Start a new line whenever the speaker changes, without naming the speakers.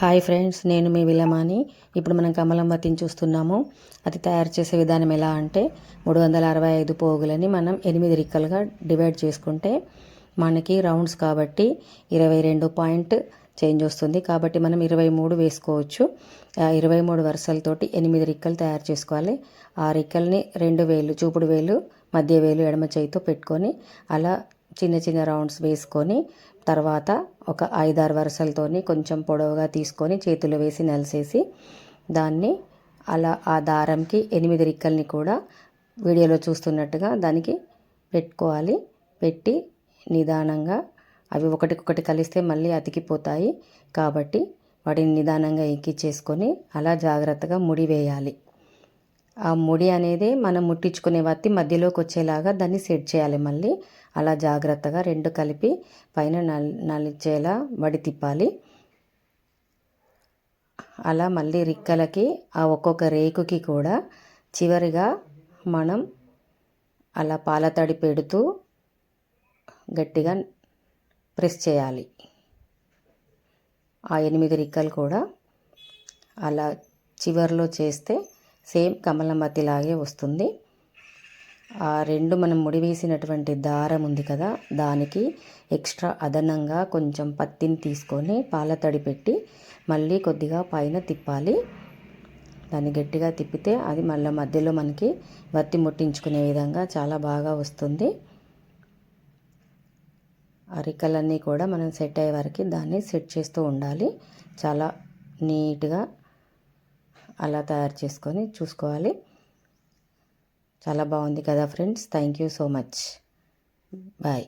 Hi friends నేను మీ విలమాని. ఇప్పుడు మనం కమలం వతిని చూస్తున్నాము. అది తయారు చేసే విధానం ఎలా అంటే మూడు వందల అరవై ఐదు పోగులని మనం ఎనిమిది రిక్కలుగా డివైడ్ చేసుకుంటే మనకి రౌండ్స్ కాబట్టి ఇరవై రెండు పాయింట్ చేంజ్ వస్తుంది. కాబట్టి మనం ఇరవై మూడు వేసుకోవచ్చు. ఇరవై మూడు వరుసలతోటి ఎనిమిది రిక్కలు తయారు చేసుకోవాలి. ఆ రిక్కల్ని రెండు వేలు చూపుడు వేలు మధ్య వేలు ఎడమ చేయితో పెట్టుకొని అలా చిన్న చిన్న రౌండ్స్ వేసుకొని తర్వాత ఒక ఐదారు వరుసలతోని కొంచెం పొడవుగా తీసుకొని చేతులు వేసి నలిసేసి దాన్ని అలా ఆ దారంకి ఎనిమిది రిక్కల్ని కూడా వీడియోలో చూస్తున్నట్టుగా దానికి పెట్టుకోవాలి. పెట్టి నిదానంగా అవి ఒకటికొకటి కలిస్తే మళ్ళీ అతికిపోతాయి కాబట్టి వాటిని నిదానంగా ఎక్కిచ్చేసుకొని అలా జాగ్రత్తగా ముడి వేయాలి. ఆ ముడి అనేది మనం ముట్టించుకునే వత్తి మధ్యలోకి వచ్చేలాగా దాన్ని సెట్ చేయాలి మళ్ళీ. అలా జాగ్రత్తగా రెండు కలిపి పైన నలిచేలా వడి తిప్పాలి. అలా మళ్ళీ రిక్కలకి ఆ ఒక్కొక్క రేకుకి కూడా చివరిగా మనం అలా పాలతడి పెడుతూ గట్టిగా ప్రెస్ చేయాలి. ఆ ఎనిమిది రిక్కలు కూడా అలా చివరిలో చేస్తే సేమ్ కమలమతిలాగే వస్తుంది. ఆ రెండు మనం ముడివేసినటువంటి దారం ఉంది కదా దానికి ఎక్స్ట్రా అదనంగా కొంచెం పత్తిని తీసుకొని పాల తడి పెట్టి మళ్ళీ కొద్దిగా పైన తిప్పాలి. దాన్ని గట్టిగా తిప్పితే అది మళ్ళీ మధ్యలో మనకి వత్తి ముట్టించుకునే విధంగా చాలా బాగా వస్తుంది. అరికలన్నీ కూడా మనం సెట్ అయ్యే వరకు దాన్ని సెట్ చేస్తూ ఉండాలి. చాలా నీట్గా అలా తయారు చేసుకొని చూసుకోవాలి. చాలా బాగుంది కదా friends. Thank you so much. Bye.